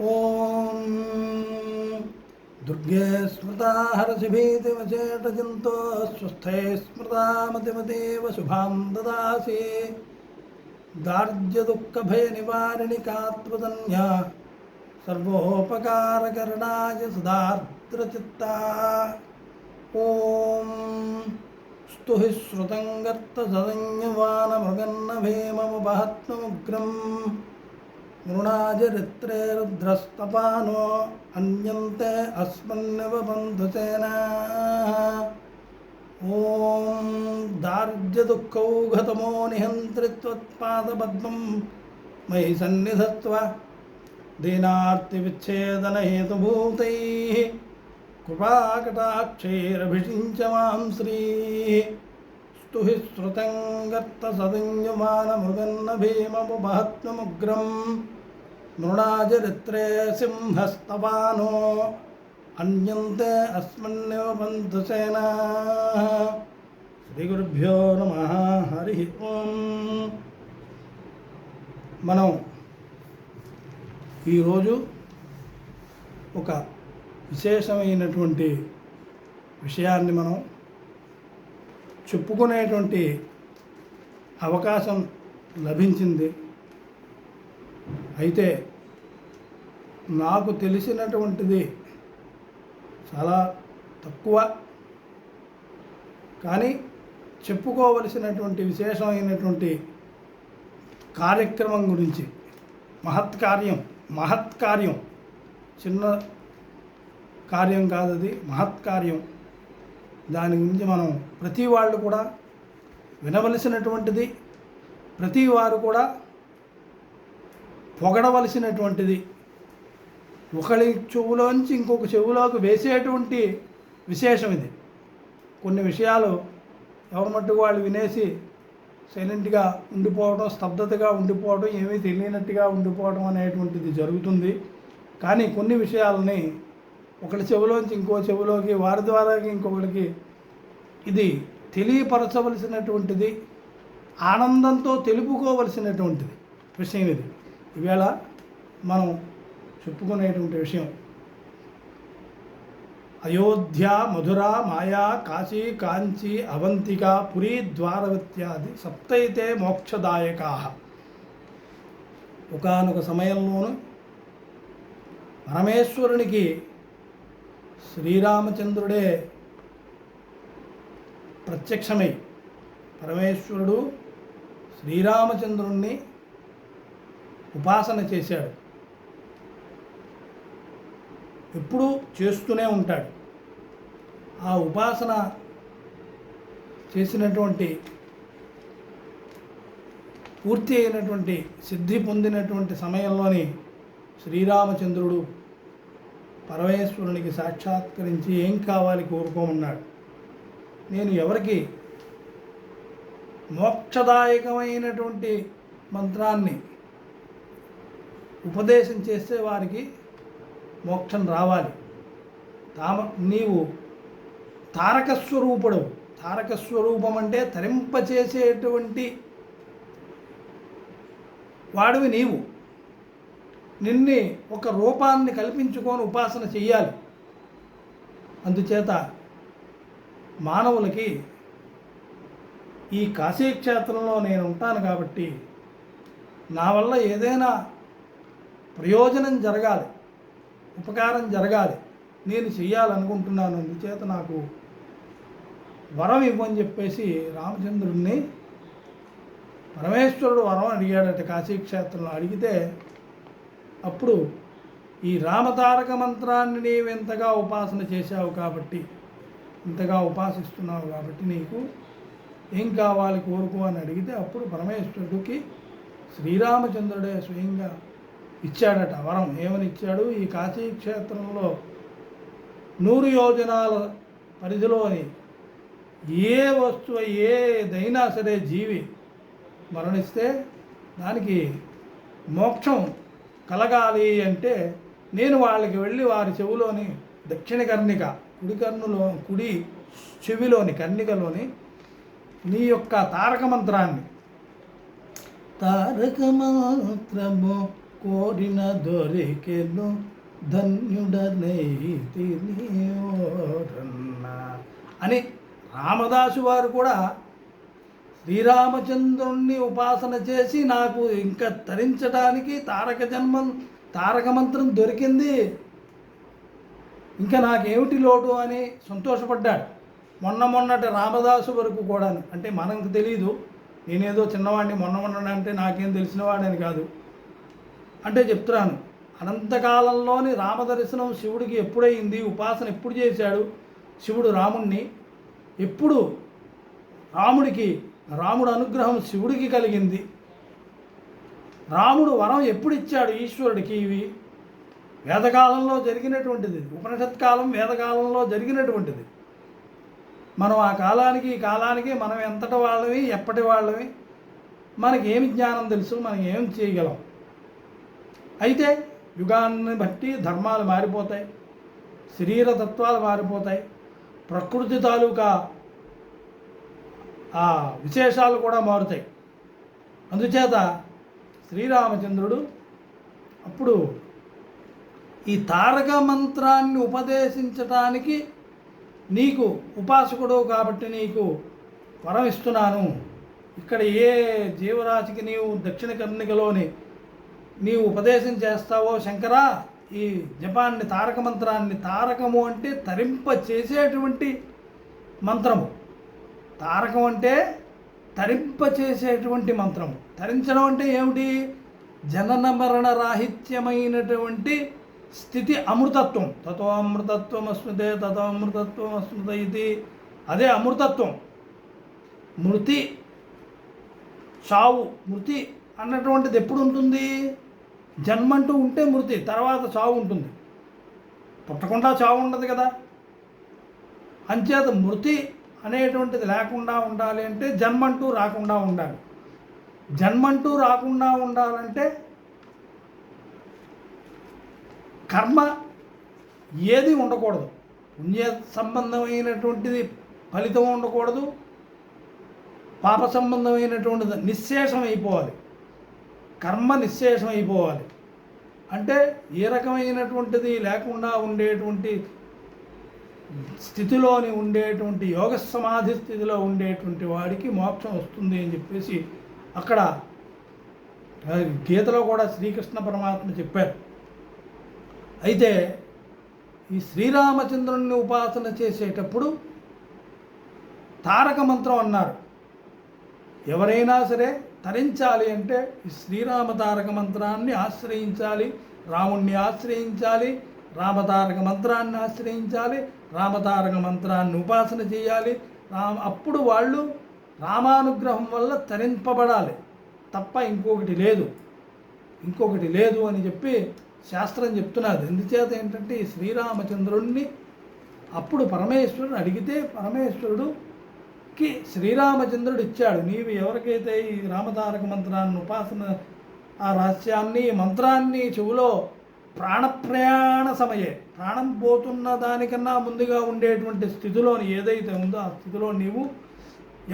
ॐ दुर्गे स्मृता हरसिभीतिवचेटजन्तो स्वस्थे स्मृता मतिमतीव शुभां ददासि दार्ढ्यदुःखभयनिवारिणि कात्वदन्या सर्वोपकारकरणाय सुधार्द्रचित्ता ॐ स्तुहि श्रुतं गर्तसदन्यवानमृगन्न भीममुपहत्ममुग्रम् నృణాజిరిత్రే రుద్రస్తపానో అన్యంతే అస్మన్నివ బంధుసేనా ఓం దార్ఢ్యదుఃఖౌఘతమో నిహంత్రిత్వత్పాదపద్మం మయి సన్నిధత్వ దీనార్తివిచ్ఛేదనహేతుభూతై కృపాకటాక్షైరభిషించ మాం శ్రీ తు హి శృతంగత్తసంయుమానమృగన్న భీమముపహత్ముగ్రం మృణాచరిత్రే సింహస్తవానో అన్యంతే అస్మన్నివ బంధు శ్రీ గురుభ్యో నమ హరి ఓం. మనం ఈరోజు ఒక విశేషమైనటువంటి విషయాన్ని మనం చెప్పుకునేటువంటి అవకాశం లభించింది. అయితే నాకు తెలిసినటువంటిది చాలా తక్కువ. కానీ చెప్పుకోవలసినటువంటి విశేషమైనటువంటి కార్యక్రమం గురించి మహత్కార్యం మహత్కార్యం చిన్న కార్యం కాదు అది మహత్కార్యం దాని గురించి మనం ప్రతి వాళ్ళు కూడా వినవలసినటువంటిది ప్రతి వారు కూడా పొగడవలసినటువంటిది. ఒకరి చెవులోంచి ఇంకొక చెవులోకి వేసేటువంటి విశేషం ఇది. కొన్ని విషయాలు ఎవరి వాళ్ళు వినేసి సైలెంట్గా ఉండిపోవడం స్తబ్దతగా ఉండిపోవడం ఏమీ తెలియనట్టుగా ఉండిపోవడం అనేటువంటిది జరుగుతుంది. కానీ కొన్ని విషయాలని ఒకరి చెవిలోంచి ఇంకో చెవిలోకి వారి ద్వారా ఇంకొకరికి ఇది తెలియపరచవలసినటువంటిది ఆనందంతో తెలుపుకోవలసినటువంటిది. విషయం ఇది. ఈవేళ మనం చెప్పుకునేటువంటి విషయం అయోధ్య మధుర మాయా కాశీ కాంచి అవంతిక పురీ ద్వారవత్యాది సప్తైతే మోక్షదాయకా. ఒకనొక సమయంలోను పరమేశ్వరునికి శ్రీరామచంద్రుడే ప్రత్యక్షమై పరమేశ్వరుడు శ్రీరామచంద్రుణ్ణి ఉపాసన చేశాడు. ఎప్పుడూ చేస్తూనే ఉంటాడు. ఆ ఉపాసన చేసినటువంటి పూర్తి అయినటువంటి సిద్ధి పొందినటువంటి సమయంలోని శ్రీరామచంద్రుడు పరమేశ్వరునికి సాక్షాత్కరించి ఏం కావాలి కోరుకోమన్నాడు. నేను ఎవరికి మోక్షదాయకమైనటువంటి మంత్రాన్ని ఉపదేశం చేస్తే వారికి మోక్షం రావాలి. తామ నీవు తారకస్వరూపుడు తారకస్వరూపం అంటే తరింపచేసేటువంటి వాడివి నీవు. నిన్నే ఒక రూపాన్ని కల్పించుకొని ఉపాసన చెయ్యాలి. అందుచేత మానవులకి ఈ కాశీక్షేత్రంలో నేను ఉంటాను కాబట్టి నా వల్ల ఏదైనా ప్రయోజనం జరగాలి ఉపకారం జరగాలి. నేను చెయ్యాలనుకుంటున్నాను. అందుచేత నాకు వరం ఇవ్వని చెప్పేసి రామచంద్రుడిని పరమేశ్వరుడు వరం అడిగాడట కాశీక్షేత్రంలో. అడిగితే అప్పుడు ఈ రామతారక మంత్రాన్ని నీవు ఎంతగా ఉపాసన చేశావు కాబట్టి ఇంతగా ఉపాసిస్తున్నావు కాబట్టి నీకు ఏం కావాలి కోరుకో అని అడిగితే అప్పుడు పరమేశ్వరుడికి శ్రీరామచంద్రుడే స్వయంగా ఇచ్చాడట. వరం ఏమని ఇచ్చాడు? ఈ కాశీ క్షేత్రంలో నూరు యోజనాల పరిధిలోని ఏ వస్తువు ఏదైనా సరే జీవి మరణిస్తే దానికి మోక్షం కలగాలి అంటే నేను వాళ్ళకి వెళ్ళి వారి చెవులోని దక్షిణ కర్ణిక కుడి కర్ణులో కుడి చెవిలోని కర్ణికలోని నీ యొక్క తారక మంత్రాన్ని తారక మంత్రము కోరిన దొరికెను ధన్యుడనైతినియోరన్న అని రామదాసు వారు కూడా శ్రీరామచంద్రుణ్ణి ఉపాసన చేసి నాకు ఇంకా తరించడానికి తారక జన్మం తారక మంత్రం దొరికింది. ఇంకా నాకేమిటి లోటు అని సంతోషపడ్డాడు. మొన్న మొన్నటి రామదాసు వరకు కూడా అంటే మనకు తెలియదు నేనేదో చిన్నవాడిని మొన్న మొన్న అంటే నాకేం తెలిసినవాడని కాదు. అంటే చెప్తున్నాను. అనంతకాలంలోని రామదర్శనం శివుడికి ఎప్పుడైంది ఉపాసన ఎప్పుడు చేశాడు? శివుడు రాముణ్ణి. ఎప్పుడు? రాముడికి రాముడు అనుగ్రహం శివుడికి కలిగింది. రాముడు వరం ఎప్పుడు ఇచ్చాడు ఈశ్వరుడికి? ఇవి వేదకాలంలో జరిగినటువంటిది. ఉపనిషత్ కాలం వేదకాలంలో జరిగినటువంటిది. మనం ఆ కాలానికి ఈ కాలానికి మనం ఎంతటి వాళ్ళవి ఎప్పటి వాళ్ళవి మనకి ఏమి జ్ఞానం తెలుసు మనం ఏం చేయగలం? అయితే యుగాన్ని బట్టి ధర్మాలు మారిపోతాయి శరీర తత్వాలు మారిపోతాయి ప్రకృతి తాలూకా ఆ విశేషాలు కూడా మారుతాయి. అందుచేత శ్రీరామచంద్రుడు అప్పుడు ఈ తారక మంత్రాన్ని ఉపదేశించటానికి నీకు ఉపాసకుడు కాబట్టి నీకు వరం ఇస్తున్నాను. ఇక్కడ ఏ జీవరాశికి నీవు దక్షిణ కర్ణికలోని నీవు ఉపదేశం చేస్తావో శంకరా ఈ జపాన్ని తారక మంత్రాన్ని తారకము అంటే తరింప చేసేటువంటి మంత్రము. తారకం అంటే తరింప చేసేటువంటి మంత్రం. తరించడం అంటే ఏమిటి? జనన మరణ రాహిత్యమైనటువంటి స్థితి అమృతత్వం. తతో అమృతత్వం అస్మృతే తతో అమృతత్వం అస్మృత ఇది అదే అమృతత్వం. మృతి చావు. మృతి అన్నటువంటిది ఎప్పుడు ఉంటుంది జన్మంటూ ఉంటే మృతి తర్వాత చావు ఉంటుంది. పుట్టకుండా చావు ఉండదు కదా. అంచేత మృతి అనేటువంటిది లేకుండా ఉండాలి అంటే జన్మంటూ రాకుండా ఉండాలి. జన్మంటూ రాకుండా ఉండాలంటే కర్మ ఏది ఉండకూడదు. పుణ్య సంబంధమైనటువంటిది ఫలితం ఉండకూడదు. పాప సంబంధమైనటువంటిది నిశ్శేషం అయిపోవాలి కర్మ నిశ్శేషం అయిపోవాలి అంటే ఏ రకమైనటువంటిది లేకుండా ఉండేటువంటి స్థితిలోని ఉండేటువంటి యోగ సమాధి స్థితిలో ఉండేటువంటి వాడికి మోక్షం వస్తుంది అని చెప్పేసి అక్కడ గీతలో కూడా శ్రీకృష్ణ పరమాత్మ చెప్పారు. అయితే ఈ శ్రీరామచంద్రుణ్ణి ఉపాసన చేసేటప్పుడు తారక మంత్రం అన్నారు. ఎవరైనా సరే తరించాలి అంటే ఈ శ్రీరామ తారక మంత్రాన్ని ఆశ్రయించాలి రాముణ్ణి ఆశ్రయించాలి రామతారక మంత్రాన్ని ఆశ్రయించాలి రామతారక మంత్రాన్ని ఉపాసన చేయాలి. రామ అప్పుడు వాళ్ళు రామానుగ్రహం వల్ల తరింపబడాలి. తప్ప ఇంకొకటి లేదు. ఇంకొకటి లేదు అని చెప్పి శాస్త్రం చెప్తున్నది. ఎందుచేత ఏంటంటే ఈ శ్రీరామచంద్రుణ్ణి అప్పుడు పరమేశ్వరుడు అడిగితే పరమేశ్వరుడుకి శ్రీరామచంద్రుడు ఇచ్చాడు. నీవు ఎవరికైతే ఈ రామతారక మంత్రాన్ని ఉపాసన ఆ రహస్యాన్ని మంత్రాన్ని చెవులో ప్రాణప్రయాణ సమయే ప్రాణం పోతున్న దానికన్నా ముందుగా ఉండేటువంటి స్థితిలోని ఏదైతే ఉందో ఆ స్థితిలో నీవు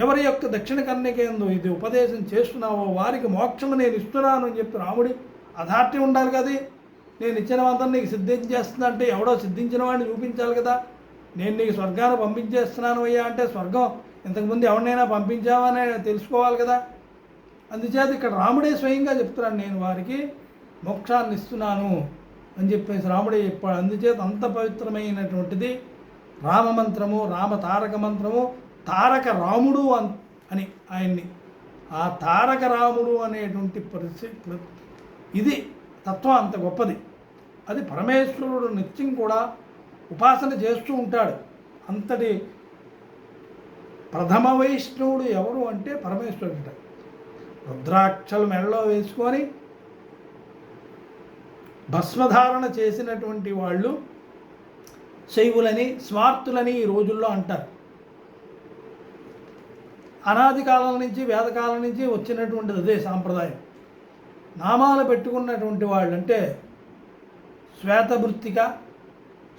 ఎవరి యొక్క దక్షిణ కన్యకేందో ఇది ఉపదేశం చేస్తున్నావో వారికి మోక్షము నేను ఇస్తున్నాను అని చెప్పి రాముడి అథార్టీ ఉండాలి కదా. నేను ఇచ్చిన మంత్రం నీకు సిద్ధించేస్తున్నా అంటే ఎవడో సిద్ధించిన వాడిని చూపించాలి కదా. నేను నీకు స్వర్గాన్ని పంపించేస్తున్నాను అయ్యా అంటే స్వర్గం. ఇంతకుముందు ఎవరినైనా పంపించావని తెలుసుకోవాలి కదా. అందుచేత ఇక్కడ రాముడే స్వయంగా చెప్తున్నాను నేను వారికి మోక్షాన్ని ఇస్తున్నాను. అని చెప్పేసి రాముడే చెప్పాడు. అందుచేత అంత పవిత్రమైనటువంటిది రామమంత్రము రామ తారక మంత్రము తారక రాముడు అన్ అని ఆయన్ని. ఆ తారక రాముడు అనేటువంటి పరిస్థితి ఇది తత్వం అంత గొప్పది. అది పరమేశ్వరుడు నిత్యం కూడా ఉపాసన చేస్తూ ఉంటాడు. అంతటి ప్రథమ వైష్ణవుడు ఎవరు అంటే పరమేశ్వరుడు రుద్రాక్షలు మెడలో వేసుకొని భస్మధారణ చేసినటువంటి వాళ్ళు శైవులని స్వార్థులని ఈ రోజుల్లో అంటారు. అనాది కాలం నుంచి వేదకాలం నుంచి వచ్చినటువంటిది అదే సాంప్రదాయం. నామాలు పెట్టుకున్నటువంటి వాళ్ళు అంటే శ్వేతభృత్తిక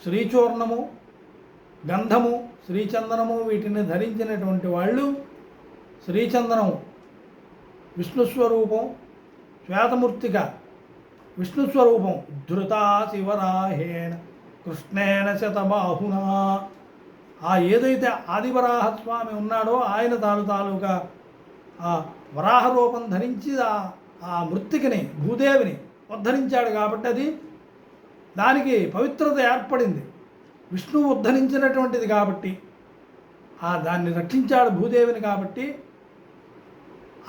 శ్రీచూర్ణము గంధము శ్రీచందనము వీటిని ధరించినటువంటి వాళ్ళు శ్రీచందనము విష్ణు స్వరూపం శ్వేతమూర్తిక విష్ణు స్వరూపం ధృతా శివరాహేణ కృష్ణేన శతబాహునా. ఆ ఏదైతే ఆదివరాహ స్వామి ఉన్నాడో ఆయన తాను తాలూకా ఆ వరాహ రూపం ధరించి ఆ ఆ మృతికిని భూదేవిని ఉద్ధరించాడు కాబట్టి అది దానికి పవిత్రత ఏర్పడింది. విష్ణువు ఉద్ధరించినటువంటిది కాబట్టి ఆ దాన్ని రక్షించాడు భూదేవిని కాబట్టి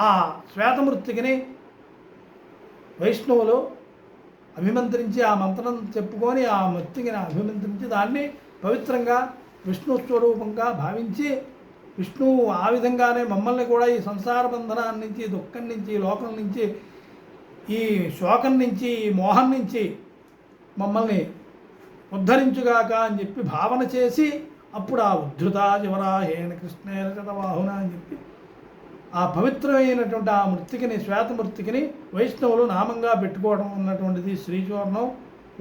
ఆ శ్వేతమృత్తికిని వైష్ణవులు అభిమంత్రించి ఆ మంత్రం చెప్పుకొని ఆ మృత్తికిని అభిమంత్రించి దాన్ని పవిత్రంగా విష్ణు స్వరూపంగా భావించి విష్ణువు ఆ విధంగానే మమ్మల్ని కూడా ఈ సంసార బంధనాన్ని నుంచి దుఃఖం నుంచి లోకం నుంచి ఈ శోకం నుంచి ఈ మోహం నుంచి మమ్మల్ని ఉద్ధరించుగాక అని చెప్పి భావన చేసి అప్పుడు ఆ ఉద్ధృత శివరాహేణ కృష్ణేన శతవాహున అని చెప్పి ఆ పవిత్రమైనటువంటి ఆ మృతికిని శ్వేతమృతికిని వైష్ణవులు నామంగా పెట్టుకోవడం ఉన్నటువంటిది శ్రీచూర్ణం.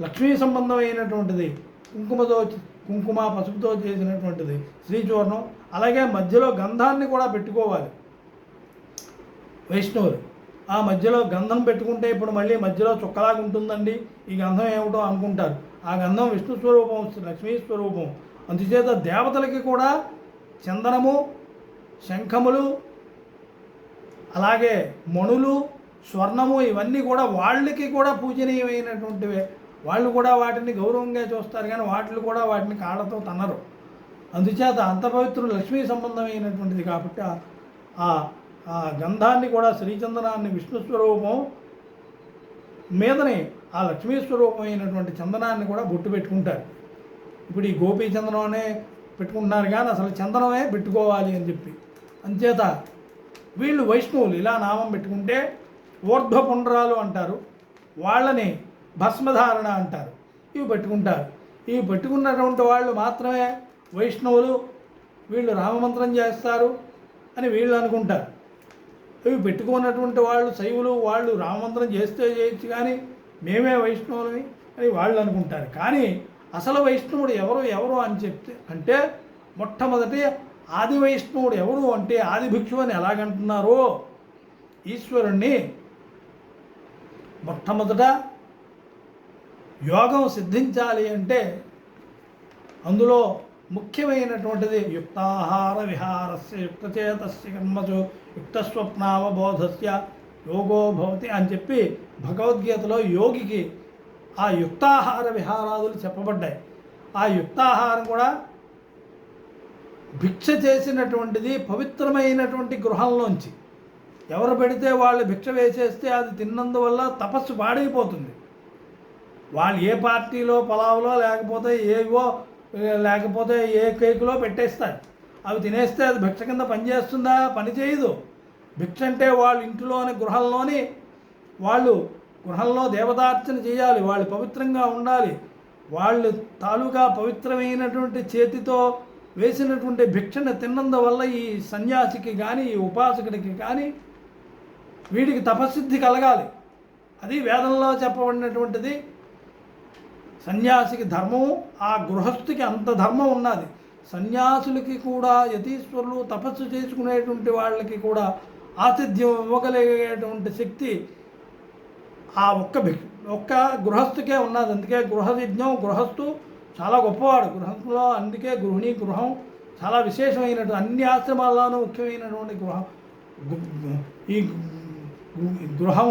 లక్ష్మీ సంబంధమైనటువంటిది కుంకుమతో కుంకుమ పసుపుతో చేసినటువంటిది శ్రీచూర్ణం. అలాగే మధ్యలో గంధాన్ని కూడా పెట్టుకోవాలి వైష్ణవులు. ఆ మధ్యలో గంధం పెట్టుకుంటే ఇప్పుడు మళ్ళీ మధ్యలో చుక్కలాగా ఉంటుందండి. ఈ గంధం ఏమిటో అనుకుంటారు. ఆ గంధం విష్ణు స్వరూపం లక్ష్మీ స్వరూపం. అందుచేత దేవతలకి కూడా చందనము శంఖములు అలాగే మణులు స్వర్ణము ఇవన్నీ కూడా వాళ్ళకి కూడా పూజనీయమైనటువంటివే. వాళ్ళు కూడా వాటిని గౌరవంగా చూస్తారు కానీ వాటిని కూడా వాటిని కాళ్ళతో తనరు అందుచేత అంత పవిత్రులు లక్ష్మీ సంబంధమైనటువంటిది కాబట్టి ఆ- ఆ ఆ గంధాన్ని కూడా శ్రీచందనాన్ని విష్ణు స్వరూపం మీదనే ఆ లక్ష్మీ స్వరూపమైనటువంటి చందనాన్ని కూడా బొట్టు పెట్టుకుంటారు. ఇప్పుడు ఈ గోపీ చందనం అనే పెట్టుకుంటున్నారు కానీ అసలు చందనమే పెట్టుకోవాలి అని చెప్పి. అంచేత వీళ్ళు వైష్ణవులు ఇలా నామం పెట్టుకుంటే ఊర్ధ్వపుండ్రాలు అంటారు. వాళ్ళని భస్మధారణ అంటారు. ఇవి పెట్టుకుంటారు. ఇవి పెట్టుకున్నటువంటి వాళ్ళు మాత్రమే వైష్ణవులు వీళ్ళు రామమంత్రం చేస్తారు అని వీళ్ళు అనుకుంటారు. ఇవి పెట్టుకున్నటువంటి వాళ్ళు శైవులు వాళ్ళు రామమంత్రం చేస్తే చేయొచ్చు కానీ మేమే వైష్ణవులని అని వాళ్ళు అనుకుంటారు. కానీ అసలు వైష్ణవుడు ఎవరు ఎవరు అని చెప్తే అంటే మొట్టమొదటి ఆది వైష్ణవుడు ఎవరు అంటే ఆది భిక్షు అని ఎలాగంటున్నారో ఈశ్వరుణ్ణి మొట్టమొదట యోగం సిద్ధించాలి అంటే అందులో ముఖ్యమైనటువంటిది యుక్తాహార విహారస్య యుక్తచేతస్య కర్మచు యుక్తస్వప్నావబోధస్య యోగో భవతి అని చెప్పి భగవద్గీతలో యోగికి ఆ యుక్తాహార విహారాదులు చెప్పబడ్డాయి. ఆ యుక్తాహారం కూడా భిక్ష చేసినటువంటిది పవిత్రమైనటువంటి గృహంలోంచి. ఎవరు పెడితే వాళ్ళు భిక్ష వేసేస్తే అది తిన్నందువల్ల తపస్సు పాడైపోతుంది. వాళ్ళు ఏ పార్టీలో పొలావులో లేకపోతే ఏవో లేకపోతే ఏ కేకులో పెట్టేస్తారు. అవి తినేస్తే అది భిక్ష కింద పనిచేస్తుందా? పని చేయదు. భిక్ష అంటే వాళ్ళ ఇంటిలోని గృహంలోని వాళ్ళు గృహంలో దేవతార్చన చేయాలి. వాళ్ళు పవిత్రంగా ఉండాలి. వాళ్ళు తాలూకా పవిత్రమైనటువంటి చేతితో వేసినటువంటి భిక్షను తిన్నందువల్ల ఈ సన్యాసికి కానీ ఈ ఉపాసకుడికి కానీ వీడికి తపస్సిద్ధి కలగాలి. అది వేదంలో చెప్పబడినటువంటిది. సన్యాసికి ధర్మము ఆ గృహస్థుకి అంత ధర్మం ఉన్నది. సన్యాసులకి కూడా యతీశ్వరులు తపస్సు చేసుకునేటువంటి వాళ్ళకి కూడా ఆతిథ్యం ఇవ్వగలిగేటువంటి శక్తి ఆ ఒక్క భి ఒక్క గృహస్థుకే ఉన్నది. అందుకే గృహ యజ్ఞం గృహస్థు చాలా గొప్పవాడు. గృహంలో అందుకే గృహిణి గృహం చాలా విశేషమైనటువంటి అన్ని ఆశ్రమాల్లోనూ ముఖ్యమైనటువంటి గృహం. ఈ గృహం